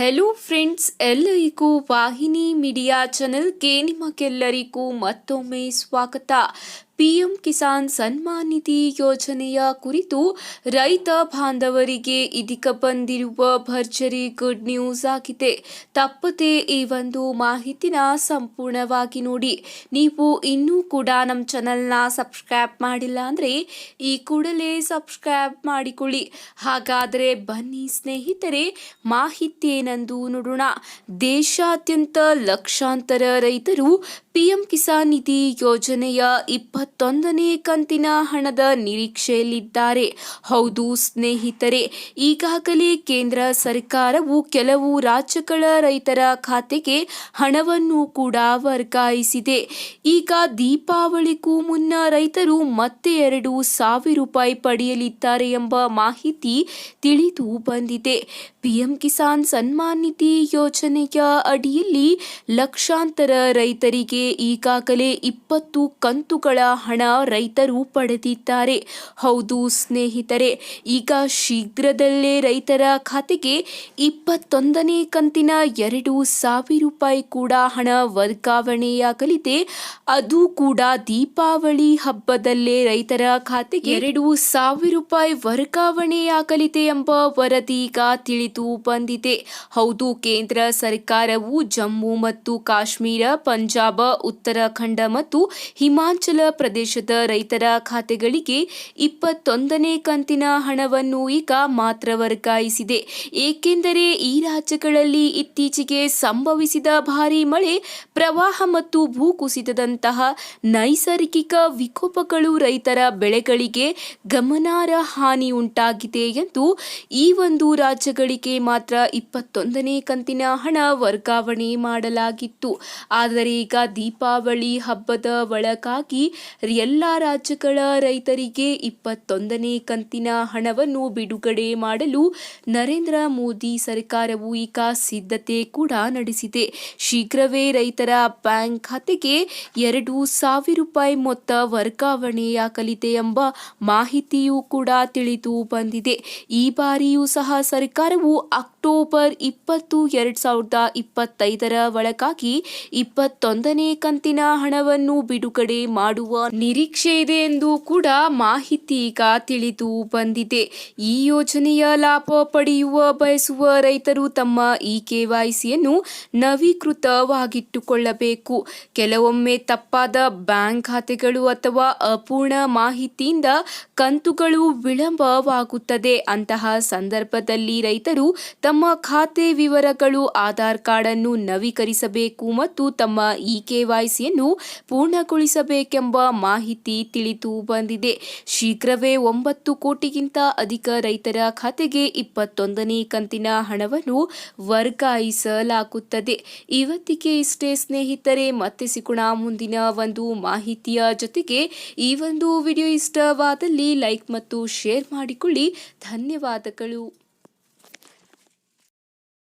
Hello friends ಎಲ್ಲರಿಗೂ ವಾಹಿನಿ media ಚಾನೆಲ್ಗೆ ನಿಮಗೆಲ್ಲರಿಗೂ ಮತ್ತೊಮ್ಮೆ ಸ್ವಾಗತ. ಪಿಎಂ ಕಿಸಾನ್ ಸನ್ಮಾನ್ ನಿಧಿ ಯೋಜನೆಯ ಕುರಿತು ರೈತ ಬಾಂಧವರಿಗೆ ಇದೀಗ ಬಂದಿರುವ ಭರ್ಜರಿ ಗುಡ್ ನ್ಯೂಸ್ ಆಗಿದೆ. ತಪ್ಪದೆ ಈ ಒಂದು ಮಾಹಿತಿನ ಸಂಪೂರ್ಣವಾಗಿ ನೋಡಿ. ನೀವು ಇನ್ನೂ ಕೂಡ ನಮ್ಮ ಚಾನಲ್ನ ಸಬ್ಸ್ಕ್ರೈಬ್ ಮಾಡಿಲ್ಲ ಅಂದರೆ ಈ ಕೂಡಲೇ ಸಬ್ಸ್ಕ್ರೈಬ್ ಮಾಡಿಕೊಳ್ಳಿ. ಹಾಗಾದರೆ ಬನ್ನಿ ಸ್ನೇಹಿತರೆ ಮಾಹಿತಿ ಏನೆಂದು ನೋಡೋಣ. ದೇಶಾದ್ಯಂತ ಲಕ್ಷಾಂತರ ರೈತರು ಪಿಎಂ ಕಿಸಾನ್ ನಿಧಿ ಯೋಜನೆಯ ಇಪ್ಪತ್ತೊಂದನೇ ಕಂತಿನ ಹಣದ ನಿರೀಕ್ಷೆಯಲ್ಲಿದ್ದಾರೆ. ಹೌದು ಸ್ನೇಹಿತರೆ, ಈಗಾಗಲೇ ಕೇಂದ್ರ ಸರ್ಕಾರವು ಕೆಲವು ರಾಜ್ಯಗಳ ರೈತರ ಖಾತೆಗೆ ಹಣವನ್ನು ಕೂಡ ವರ್ಗಾಯಿಸಿದೆ. ಈಗ ದೀಪಾವಳಿಗೂ ಮುನ್ನ ರೈತರು ಮತ್ತೆ ಎರಡು ಸಾವಿರ ರೂಪಾಯಿ ಪಡೆಯಲಿದ್ದಾರೆ ಎಂಬ ಮಾಹಿತಿ ತಿಳಿದು ಬಂದಿದೆ. ಪಿಎಂ ಕಿಸಾನ್ ಸನ್ಮಾನ್ ನಿಧಿ ಯೋಜನೆಯ ಅಡಿಯಲ್ಲಿ ಲಕ್ಷಾಂತರ ರೈತರಿಗೆ ಈಗಾಗಲೇ ಇಪ್ಪತ್ತು ಕಂತುಗಳ ಹಣ ರೈತರು ಪಡೆದಿದ್ದಾರೆ. ಹೌದು ಸ್ನೇಹಿತರೆ, ಈಗ ಶೀಘ್ರದಲ್ಲೇ ರೈತರ ಖಾತೆಗೆ ಇಪ್ಪತ್ತೊಂದನೇ ಕಂತಿನ ಎರಡು ಸಾವಿರ ರೂಪಾಯಿ ಕೂಡ ಹಣ ವರ್ಗಾವಣೆಯಾಗಲಿದೆ. ಅದು ಕೂಡ ದೀಪಾವಳಿ ಹಬ್ಬದಲ್ಲೇ ರೈತರ ಖಾತೆಗೆ ಎರಡು ಸಾವಿರ ರೂಪಾಯಿ ವರ್ಗಾವಣೆಯಾಗಲಿದೆ ಎಂಬ ವರದಿ ಈಗ ತಿಳಿದು ಬಂದಿದೆ. ಹೌದು, ಕೇಂದ್ರ ಸರ್ಕಾರವು ಜಮ್ಮು ಮತ್ತು ಕಾಶ್ಮೀರ, ಪಂಜಾಬ್, ಉತ್ತರಾಖಂಡ ಮತ್ತು ಹಿಮಾಚಲ ಪ್ರದೇಶದ ರೈತರ ಖಾತೆಗಳಿಗೆ ಇಪ್ಪತ್ತೊಂದನೇ ಕಂತಿನ ಹಣವನ್ನು ಈಗ ಮಾತ್ರ ವರ್ಗಾಯಿಸಿದೆ. ಏಕೆಂದರೆ ಈ ರಾಜ್ಯಗಳಲ್ಲಿ ಇತ್ತೀಚೆಗೆ ಸಂಭವಿಸಿದ ಭಾರೀ ಮಳೆ, ಪ್ರವಾಹ ಮತ್ತು ಭೂಕುಸಿತದಂತಹ ನೈಸರ್ಗಿಕ ವಿಕೋಪಗಳು ರೈತರ ಬೆಳೆಗಳಿಗೆ ಗಮನಾರ್ಹ ಹಾನಿ ಉಂಟಾಗಿದೆ ಎಂದು ಈ ಒಂದು ರಾಜ್ಯಗಳಿಗೆ ಮಾತ್ರ ಇಪ್ಪತ್ತೊಂದನೇ ಕಂತಿನ ಹಣ ವರ್ಗಾವಣೆ ಮಾಡಲಾಗಿತ್ತು. ಆದರೆ ಈಗ ದೀಪಾವಳಿ ಹಬ್ಬದ ಒಳಗಾಗಿ ಎಲ್ಲ ರಾಜ್ಯಗಳ ರೈತರಿಗೆ ಇಪ್ಪತ್ತೊಂದನೇ ಕಂತಿನ ಹಣವನ್ನು ಬಿಡುಗಡೆ ಮಾಡಲು ನರೇಂದ್ರ ಮೋದಿ ಸರ್ಕಾರವು ಈಗ ಸಿದ್ಧತೆ ಕೂಡ ನಡೆಸಿದೆ. ಶೀಘ್ರವೇ ರೈತರ ಬ್ಯಾಂಕ್ ಖಾತೆಗೆ ಎರಡು ಸಾವಿರ ರೂಪಾಯಿ ಮೊತ್ತ ವರ್ಗಾವಣೆಯಾಗಲಿದೆ ಎಂಬ ಮಾಹಿತಿಯೂ ಕೂಡ ತಿಳಿದು ಬಂದಿದೆ. ಈ ಬಾರಿಯೂ ಸಹ ಸರ್ಕಾರವು ಅಕ್ಟೋಬರ್ ಇಪ್ಪತ್ತು, ಎರಡು ಸಾವಿರದ ಇಪ್ಪತ್ತೈದರ ಒಳಗಾಗಿ ಇಪ್ಪತ್ತೊಂದನೇ ಕಂತಿನ ಹಣವನ್ನು ಬಿಡುಗಡೆ ಮಾಡುವ ನಿರೀಕ್ಷೆ ಇದೆ ಎಂದು ಕೂಡ ಮಾಹಿತಿ ಈಗ ತಿಳಿದು ಬಂದಿದೆ. ಈ ಯೋಜನೆಯ ಲಾಭ ಪಡೆಯುವ, ಬಯಸುವ ರೈತರು ತಮ್ಮ ಇ ಕೆವೈಸಿಯನ್ನು ನವೀಕೃತವಾಗಿಟ್ಟುಕೊಳ್ಳಬೇಕು. ಕೆಲವೊಮ್ಮೆ ತಪ್ಪಾದ ಬ್ಯಾಂಕ್ ಖಾತೆಗಳು ಅಥವಾ ಅಪೂರ್ಣ ಮಾಹಿತಿಯಿಂದ ಕಂತುಗಳು ವಿಳಂಬವಾಗುತ್ತದೆ. ಅಂತಹ ಸಂದರ್ಭದಲ್ಲಿ ರೈತರು ತಮ್ಮ ಖಾತೆ ವಿವರಗಳು, ಆಧಾರ್ ಕಾರ್ಡ್ ಅನ್ನು ನವೀಕರಿಸಬೇಕು ಮತ್ತು ತಮ್ಮ ಇ ಕೆವೈಸಿಯನ್ನು ಪೂರ್ಣಗೊಳಿಸಬೇಕೆಂಬ ಮಾಹಿತಿ ತಿಳಿದು ಬಂದಿದೆ. ಶೀಘ್ರವೇ ಒಂಬತ್ತು ಕೋಟಿಗಿಂತ ಅಧಿಕ ರೈತರ ಖಾತೆಗೆ ಇಪ್ಪತ್ತೊಂದನೇ ಕಂತಿನ ಹಣವನ್ನು ವರ್ಗಾಯಿಸಲಾಗುತ್ತದೆ. ಇವತ್ತಿಗೆ ಇಷ್ಟೇ ಸ್ನೇಹಿತರೆ, ಮತ್ತೆ ಸಿಗೋಣ ಮುಂದಿನ ಒಂದು ಮಾಹಿತಿಯ ಜೊತೆಗೆ. ಈ ಒಂದು ವಿಡಿಯೋ ಇಷ್ಟವಾದಲ್ಲಿ ಲೈಕ್ ಮತ್ತು ಶೇರ್ ಮಾಡಿಕೊಳ್ಳಿ. ಧನ್ಯವಾದಗಳು.